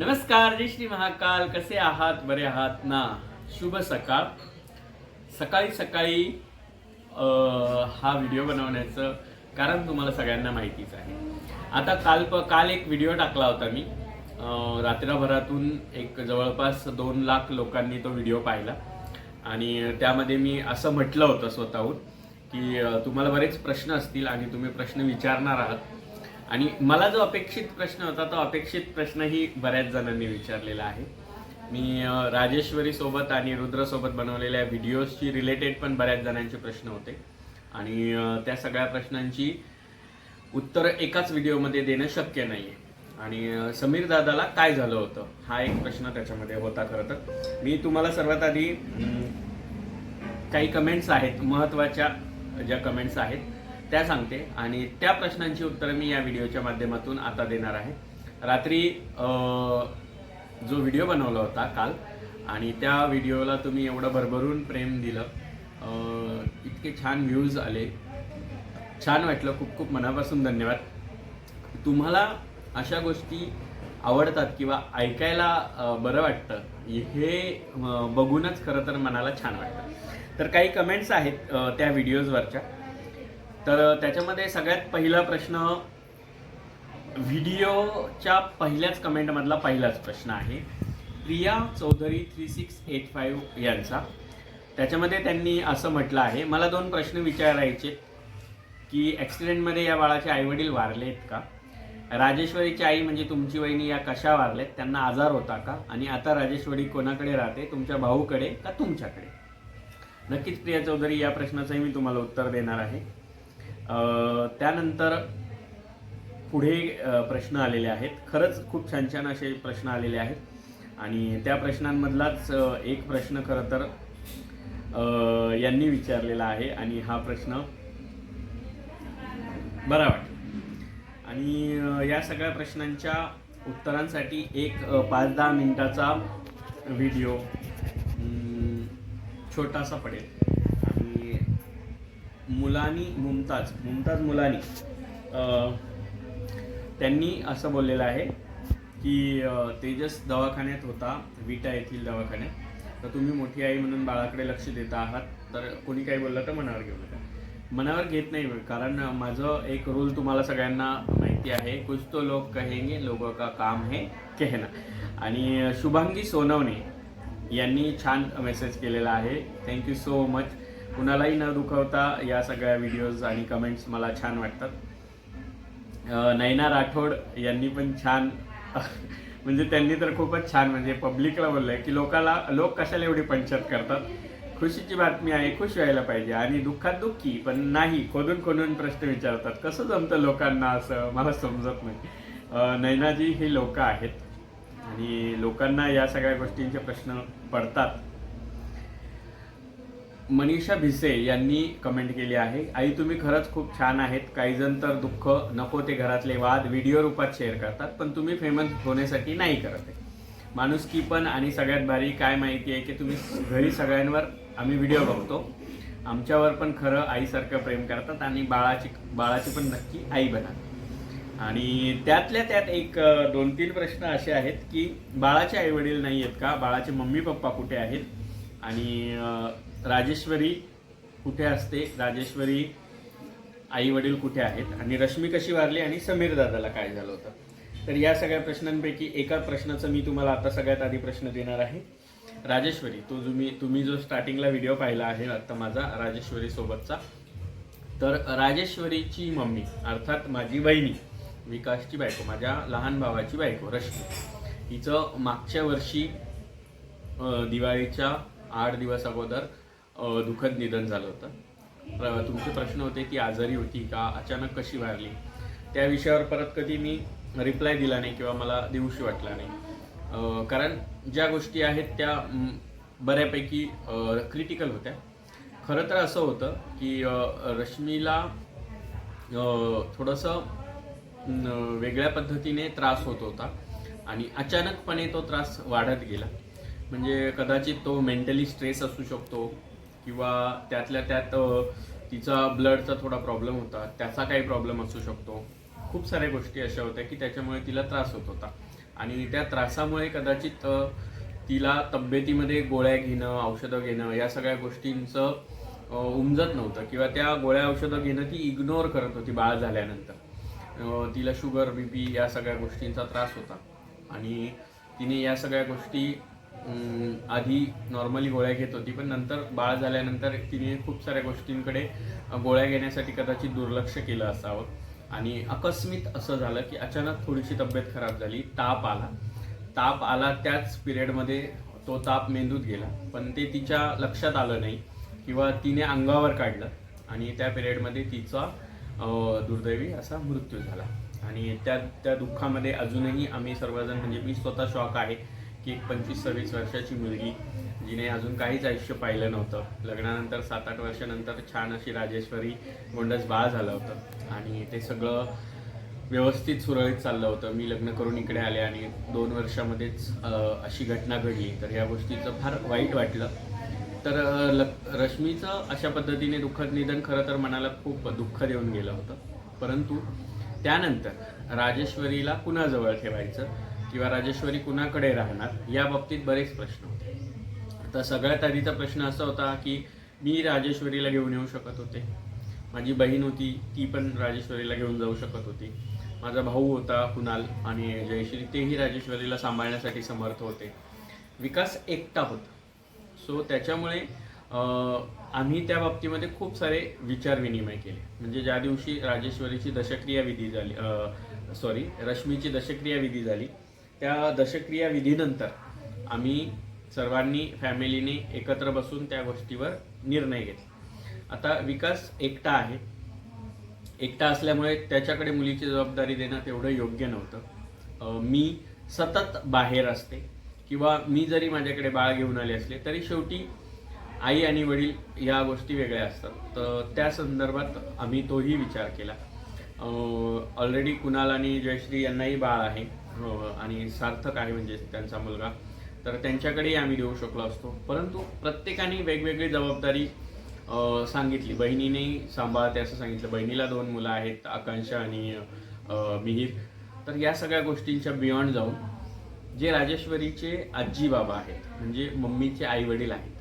नमस्कार जय श्री महाकाल. कसे आहात? बरे आहात ना? शुभ सकाळ. सकाळी सकाळी हा व्हिडिओ बनवण्याचं कारण तुम्हाला सगळ्यांना माहितीच आहे. आता काल प काल एक व्हिडिओ टाकला होता मी. रात्रभरातून एक जवळपास दोन लाख लोकांनी तो व्हिडिओ पाहिला. आणि त्यामध्ये मी असं म्हटलं होतं स्वतःहून की तुम्हाला बरेच प्रश्न असतील आणि तुम्ही प्रश्न विचारणार आहात. आणि मला जो अपेक्षित प्रश्न होता तो अपेक्षित प्रश्नही बऱ्याच जणांनी विचारलेला आहे. मी राजेश्वरी सोबत आणि रुद्रसोबत बनवलेल्या व्हिडिओजची रिलेटेड पण बऱ्याच जणांचे प्रश्न होते. आणि त्या सगळ्या प्रश्नांची उत्तर एकाच व्हिडिओमध्ये देणं शक्य नाही आहे आणि समीर दादाला काय झालं होतं हा एक प्रश्न त्याच्यामध्ये होता खरं तर. मी तुम्हाला सर्वात आधी काही कमेंट्स आहेत महत्त्वाच्या ज्या कमेंट्स आहेत त्या सांगते. आणि त्या प्रश्नांची उत्तरं मी या व्हिडिओच्या माध्यमातून आता देणार आहे. रात्री जो व्हिडिओ बनवला होता काल आणि त्या व्हिडिओला तुम्ही एवढं भरभरून प्रेम दिलं इतके छान व्ह्यूज आले. छान वाटलं. खूप खूप मनापासून धन्यवाद. तुम्हाला अशा गोष्टी आवडतात किंवा ऐकायला बरं वाटतं हे बघूनच खरं तर मनाला छान वाटतं. तर काही कमेंट्स आहेत त्या व्हिडिओजवरच्या. तर त्याच्यामध्ये सगळ्यात पहिला प्रश्न व्हिडिओच्या पहिल्याच कमेंटमधला पहिलाच प्रश्न आहे. Priya Chaudhary three six eight five यांचा. त्याच्यामध्ये त्यांनी असं म्हटलं आहे मला दोन प्रश्न विचारायचे की ॲक्सिडेंटमध्ये या बाळाचे आईवडील वारलेत का? राजेश्वरीची आई म्हणजे तुमची वहिनी या कशा वारलेत? त्यांना आजार होता का? आणि आता राजेश्वरी कोणाकडे राहते? तुमच्या भाऊकडे का तुमच्याकडे? नक्कीच प्रिया चौधरी या प्रश्नाचंही मी तुम्हाला उत्तर देणार आहे. त्यानंतर पुढे प्रश्न आलेले आहेत. खरंच खूप छान छान असे प्रश्न आलेले आहेत. आणि त्या प्रश्नांमधलाच एक प्रश्न खरं तर यांनी विचारलेला आहे. आणि हा प्रश्न बरा वाटला. आणि या सगळ्या प्रश्नांच्या उत्तरांसाठी एक पाच दहा मिनटाचा व्हिडिओ छोटासा पडेल. मुलानी मुमताज मुमताज मुलानी. त्यांनी असं बोललेलं आहे की तेजस दवाखान्यात होता विटा येथील दवाखान्यात. तर तुम्ही मोठी आई म्हणून बाळाकडे लक्ष देता आहात. तर कोणी काही बोललं तर मनावर घेऊ नका. मनावर घेत नाही कारण माझं एक रूल तुम्हाला सगळ्यांना माहिती आहे. कुछ तो लोग कहेंगे लोगों का काम है कहना. आणि शुभांगी सोनवणे यांनी छान मेसेज केलेला आहे. थँक्यू सो मच कुणालाही न दुखवता या सगळ्या व्हिडिओज आणि कमेंट्स मला छान वाटतात. नैना राठोड यांनी पण छान म्हणजे त्यांनी तर खूपच छान म्हणजे पब्लिकला बोललंय की लोकाला लोक कशाला एवढी पंचायत करतात? खुशीची बातमी आहे खुश व्हायला पाहिजे आणि दुःखात दुःखी पण नाही खोदून खोदून प्रश्न विचारतात. कसं जमतं लोकांना असं? मला समजत नाही. नैनाजी हे लोक आहेत आणि लोकांना या सगळ्या गोष्टींचे प्रश्न पडतात. मनीषा भिसे यांनी कमेंट केली आहे. आई तुम्ही खरंच खूप छान आहेत. काही जण तर दुःख नको ते घरातले वाद व्हिडिओ रूपात शेअर करतात पण तुम्ही फेमस होण्यासाठी नाही करत आहे. माणुसकी पण आणि सगळ्यात भारी काय माहिती आहे की तुम्ही घरी सगळ्यांवर आम्ही व्हिडिओ बघतो. आमच्यावर पण खरं आईसारखं प्रेम करतात आणि बाळाची बाळाची पण नक्की आई बना आणि त्यातल्या त्यात एक दोन तीन प्रश्न असे आहेत की बाळाचे आई वडील नाही आहेत का? बाळाचे मम्मी पप्पा कुठे आहेत? आणि राजेश्वरी कुठे असते? राजेश्वरी आई वडील कुठे आहेत? आणि रश्मी कशी वारली आणि समीर दादाला काय झालं होतं? तर या सगळ्या प्रश्नांपैकी एका प्रश्नाचं मी तुम्हाला आता सगळ्यात आधी प्रश्न देणार आहे. राजेश्वरी तो तुम्ही तुम्ही जो स्टार्टिंगला व्हिडिओ पाहिला आहे आता माझा राजेश्वरी सोबतचा तर राजेश्वरीची मम्मी अर्थात माझी बहिणी विकासची बायको माझ्या लहान भावाची बायको रश्मी हिचं मागच्या वर्षी दिवाळीच्या आठ दिवस अगोदर दुःखद निधन झालं होतं. प्र- तुमचे प्रश्न होते की आजारी होती का अचानक कशी वारली? त्या विषयावर परत कधी मी रिप्लाय दिला नाही किंवा मला देऊशी वाटला नाही. कारण ज्या गोष्टी आहेत त्या बऱ्यापैकी क्रिटिकल होत्या. खरं तर असं होतं की रश्मीला थोडंसं वेगळ्या पद्धतीने त्रास होत होता आणि अचानकपणे तो त्रास वाढत गेला. म्हणजे कदाचित तो मेंटली स्ट्रेस असू शकतो किंवा त्यातल्या त्यात तिचा ब्लडचा थोडा प्रॉब्लेम होता त्याचा काही प्रॉब्लेम असू शकतो. खूप साऱ्या गोष्टी अशा होत्या की त्याच्यामुळे तिला त्रास होत होता. आणि त्या त्रासामुळे कदाचित तिला तब्येतीमध्ये गोळ्या घेणं औषधं घेणं या सगळ्या गोष्टींचं उमजत नव्हतं किंवा त्या गोळ्या औषधं घेणं ती इग्नोर करत होती बाळ झाल्यानंतर. तिला शुगर बी पी या सगळ्या गोष्टींचा त्रास होता. आणि तिने या सगळ्या गोष्टी आधी नॉर्मली गोळ्या घेत होती पण नंतर बाळ झाल्यानंतर तिने खूप साऱ्या गोष्टींकडे गोळ्या घेण्यासाठी कदाचित दुर्लक्ष केलं असावं. आणि अकस्मित असं झालं की अचानक थोडीशी तब्येत खराब झाली ताप आला. ताप आला त्याच पिरियडमध्ये तो ताप मेंदूत गेला पण ते तिच्या लक्षात आलं नाही किंवा तिने अंगावर काढलं आणि त्या पिरियडमध्ये तिचा दुर्दैवी असा मृत्यू झाला. आणि त्या त्या दुःखामध्ये अजूनही आम्ही सर्वजण म्हणजे मी स्वतः शॉक आहे. की एक पंचवीस सव्वीस वर्षाची मुलगी जिने अजून काहीच आयुष्य पाहिलं नव्हतं. लग्नानंतर सात आठ वर्षानंतर छान अशी राजेश्वरी गोंडस बाळ झालं होतं. आणि ते सगळं व्यवस्थित सुरळीत चाललं होतं. मी लग्न करून इकडे आले आणि दोन वर्षामध्येच अशी घटना घडली. तर या गोष्टीचं फार वाईट वाटलं. तर ल रश्मीचं अशा पद्धतीने दुःखद निधन खरं तर मनाला खूप दुःख देऊन गेलं होतं. परंतु त्यानंतर राजेश्वरीला पुन्हा जवळ ठेवायचं. किंवा राजेश्वरी कुणाकडे राहणार या बाबतीत बरेच प्रश्न होते. आता सगळ्यात आधीचा प्रश्न असा होता की मी राजेश्वरीला घेऊन येऊ शकत होते. माझी बहीण होती ती पण राजेश्वरीला घेऊन जाऊ शकत होती. माझा भाऊ होता कुणाल आणि जयश्री तेही राजेश्वरीला सांभाळण्यासाठी समर्थ होते. विकास एकटा होता. सो त्याच्यामुळे आम्ही त्या बाबतीमध्ये खूप सारे विचार विनिमय केले. म्हणजे ज्या दिवशी राजेश्वरीची दशक्रिया विधी झाली सॉरी रश्मीची दशक्रिया विधी झाली त्या दशक्रिया विधीनंतर आम्ही सर्वांनी फॅमिलीने एकत्र बसून त्या गोष्टीवर निर्णय घेतला. आता विकास एकटा आहे. एकटा असल्यामुळे त्याच्याकडे मुलीची जबाबदारी देणं तेवढं योग्य नव्हतं. मी सतत बाहेर असते किंवा मी जरी माझ्याकडे बाळ घेऊन आले असले तरी शेवटी आई आणि वडील या गोष्टी वेगळ्या असतात. तर त्या संदर्भात आम्ही तोही विचार केला. ऑलरेडी कुणाल आणि जयश्री यांनाही बाळ आहे. आणि सार्थक आहे म्हणजे त्यांचा मुलगा. तर त्यांच्याकडेही आम्ही देऊ शकलो असतो. परंतु प्रत्येकाने वेगवेगळी जबाबदारी सांगितली. बहिणीने सांभाळते असं सांगितलं. बहिणीला दोन मुलं आहेत आकांक्षा आणि मिहीर. तर या सगळ्या गोष्टींच्या बियॉन्ड जाऊन जे राजेश्वरीचे आजी बाबा आहेत म्हणजे मम्मीचे आई वडील आहेत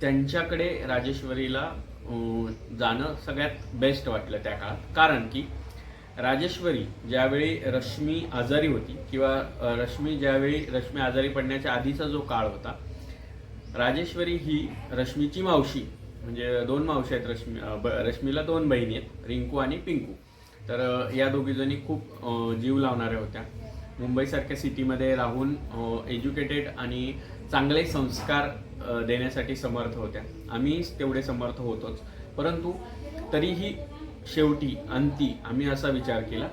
त्यांच्याकडे राजेश्वरीला जाणं सगळ्यात बेस्ट वाटलं त्या काळात. कारण की राजेश्वरी ज्यावेळी रश्मी आजारी होती किंवा रश्मी ज्यावेळी रश्मी आजारी पडण्याच्या आधीचा जो काळ होता राजेश्वरी ही रश्मीची मावशी म्हणजे दोन मावशी आहेत रश्मी ब- रश्मीला दोन बहिणी आहेत रिंकू आणि पिंकू. तर या दोघीजणी खूप जीव लावणाऱ्या होत्या. मुंबईसारख्या सिटीमध्ये राहून एज्युकेटेड आणि चांगले संस्कार देण्यासाठी समर्थ होत्या. आम्ही तेवढे समर्थ होतोच. परंतु तरीही शेवटी अंती आम्ही असा विचार केला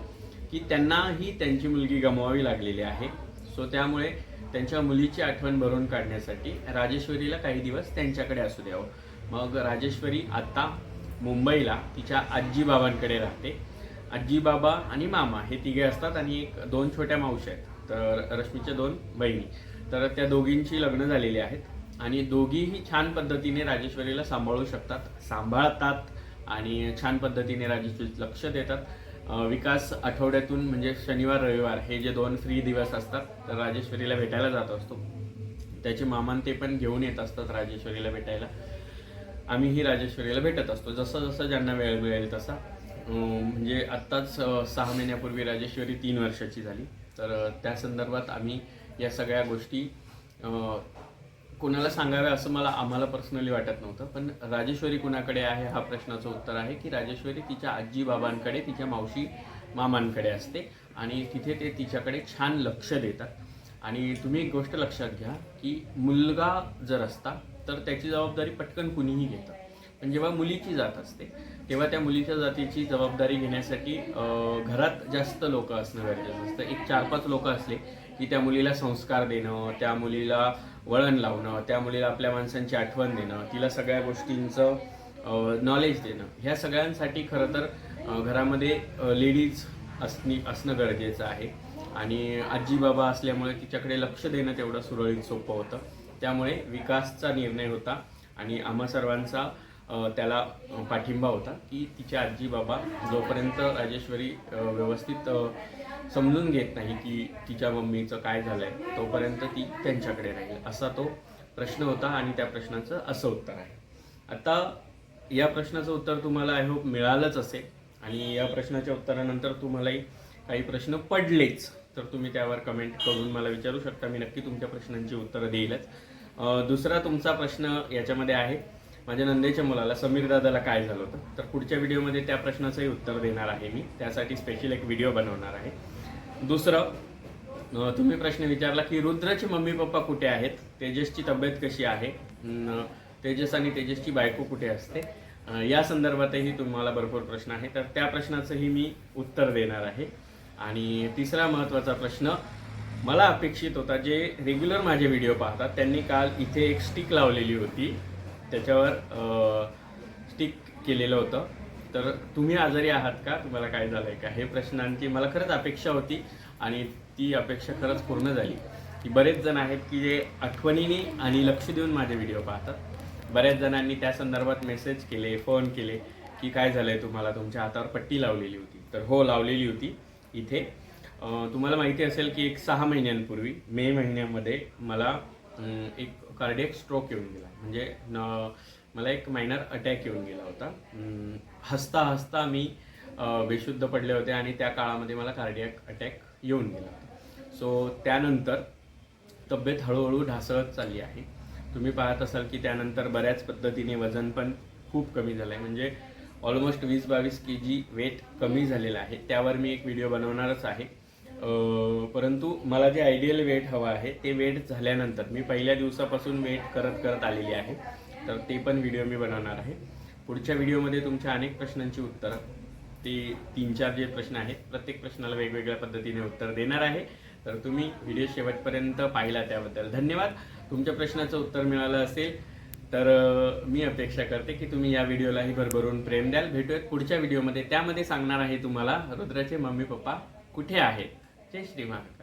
की त्यांनाही त्यांची मुलगी गमवावी लागलेली आहे. सो त्यामुळे त्यांच्या मुलीची आठवण भरून काढण्यासाठी राजेश्वरीला काही दिवस त्यांच्याकडे असू द्यावं. मग राजेश्वरी आता मुंबईला तिच्या आजीबाबांकडे राहते. आजीबाबा आणि मामा हे तिघे असतात आणि एक दोन छोट्या मावशी आहेत. तर रश्मीच्या दोन बहिणी. तर त्या दोघींची लग्न झालेली आहेत. आणि दोघीही छान पद्धतीने राजेश्वरीला सांभाळू शकतात सांभाळतात. आणि छान पद्धतीने राजेश्वरीत लक्ष देतात. विकास आठवड्यातून म्हणजे शनिवार रविवार हे जे दोन फ्री दिवस असतात तर राजेश्वरीला भेटायला जात असतो. त्याचे मामान ते पण घेऊन येत असतात राजेश्वरीला भेटायला. आम्हीही राजेश्वरीला भेटत असतो जसं जसं ज्यांना वेळ मिळेल तसा. म्हणजे आत्ताच सहा महिन्यापूर्वी राजेश्वरी तीन वर्षाची झाली. तर त्या संदर्भात आम्ही या सगळ्या गोष्टी कोणाला सांगावे असं मला आम्हाला पर्सनली वाटत नव्हतं. पण राजेश्वरी कुणाकडे आहे हा प्रश्नाचं उत्तर आहे की राजेश्वरी तिच्या आजी बाबांकडे तिच्या मावशी मामांकडे असते आणि तिथे ते तिच्याकडे छान लक्ष देतात. आणि तुम्ही एक गोष्ट लक्षात घ्या की मुलगा जर असता तर त्याची जबाबदारी पटकन कुणीही घेतं. पण जेव्हा मुलीची जात असते तेव्हा त्या मुलीच्या जातीची जबाबदारी घेण्यासाठी घरात जास्त लोक असणं गरजेचं असतं. एक चार पाच लोक असले की त्या मुलीला संस्कार देणं त्या मुलीला वळण लावणं त्या मुलीला आपल्या माणसांची आठवण देणं तिला सगळ्या गोष्टींचं नॉलेज देणं. ह्या सगळ्यांसाठी खरं तर घरामध्ये लेडीज असणी असणं गरजेचं आहे. आणि आजी बाबा असल्यामुळे तिच्याकडे लक्ष देणं तेवढं सुरळीत सोपं होतं. त्यामुळे विकासचा निर्णय होता. आणि आम्हा सर्वांचा त्याला पाठिंबा होता की तिचे आजी बाबा जोपर्यंत राजेश्वरी व्यवस्थित समजून घेत नाही की तिच्या मम्मीचं काय झालंय तोपर्यंत ती त्यांच्याकडे राहील. असा तो प्रश्न होता आणि त्या प्रश्नाचं असं उत्तर आहे. आता या प्रश्नाचं उत्तर तुम्हाला आय होप मिळालंच असेल आणि या प्रश्नाच्या उत्तरानंतर तुम्हालाही काही प्रश्न पडलेच तर तुम्ही त्यावर कमेंट करून मला विचारू शकता. मी नक्की तुमच्या प्रश्नांची उत्तरं देईलच. दुसरा तुमचा प्रश्न याच्यामध्ये आहे. माझ्या नंदेच्या मुलाला समीर दादाला काय झालं होतं? तर पुढच्या व्हिडिओमध्ये त्या प्रश्नाचंही उत्तर देणार आहे मी. त्यासाठी स्पेशल एक व्हिडिओ बनवणार आहे. दुसरं तुम्ही प्रश्न विचारला की रुद्रचे मम्मी पप्पा कुठे आहेत? तेजसची तब्येत कशी आहे? तेजस आणि तेजसची बायको कुठे असते? या संदर्भातही तुम्हाला भरपूर प्रश्न आहे तर त्या प्रश्नाचंही मी उत्तर देणार आहे. आणि तिसरा महत्त्वाचा प्रश्न मला अपेक्षित होता जे रेग्युलर माझे व्हिडिओ पाहतात त्यांनी काल इथे एक स्टिक लावलेली होती. त्याच्यावर स्टिक केलेलं होतं. तर तुम्ही आजारी आहात का? तुम्हाला काय झालं आहे का? हे प्रश्नांची मला खरंच अपेक्षा होती आणि ती अपेक्षा खरंच पूर्ण झाली. की बरेच जण आहेत की जे आठवणीने आणि लक्ष देऊन माझे व्हिडिओ पाहतात. बऱ्याच जणांनी त्या संदर्भात मेसेज केले फोन केले की काय झालं आहे तुम्हाला? तुमच्या हातावर पट्टी लावलेली होती. तर हो लावलेली होती इथे. तुम्हाला माहिती असेल की एक सहा महिन्यांपूर्वी मे महिन्यामध्ये मला एक कार्डियक स्ट्रोक येऊन गेला. म्हणजे न मला एक मायनर अटॅक येऊन गेला होता. हसता हसता मी बेशुद्ध पडले होते आणि त्या काळामध्ये मला कार्डियक अटॅक येऊन गेला होता. सो त्यानंतर तब्येत हळूहळू ढासळत चालली आहे. तुम्ही पाहत असाल की त्यानंतर बऱ्याच पद्धतीने वजन पण खूप कमी झालं आहे म्हणजे ऑलमोस्ट वीस बावीस के जी वेट कमी झालेलं आहे. त्यावर मी एक व्हिडिओ बनवणारच आहे. परंतु मला जे आयडियल वेट हवं आहे ते वेट झाल्यानंतर मी पहिल्या दिवसापासून वेट करत करत आलेली आहे तर ते पण व्हिडिओ मी बनवणार आहे. पुढच्या व्हिडिओमध्ये तुमच्या अनेक प्रश्नांची उत्तरं ते तीन चार जे प्रश्न आहेत प्रत्येक प्रश्नाला वेगवेगळ्या पद्धतीने उत्तर देणार आहे. तर तुम्ही व्हिडिओ शेवटपर्यंत पाहिला त्याबद्दल धन्यवाद. तुमच्या प्रश्नाचं उत्तर मिळालं असेल तर मी अपेक्षा करते की तुम्ही या व्हिडिओलाही भरभरून प्रेम द्याल. भेटूयात पुढच्या व्हिडिओमध्ये त्यामध्ये सांगणार आहे तुम्हाला रुद्राचे मम्मी पप्पा कुठे आहेत? जय श्री महाराज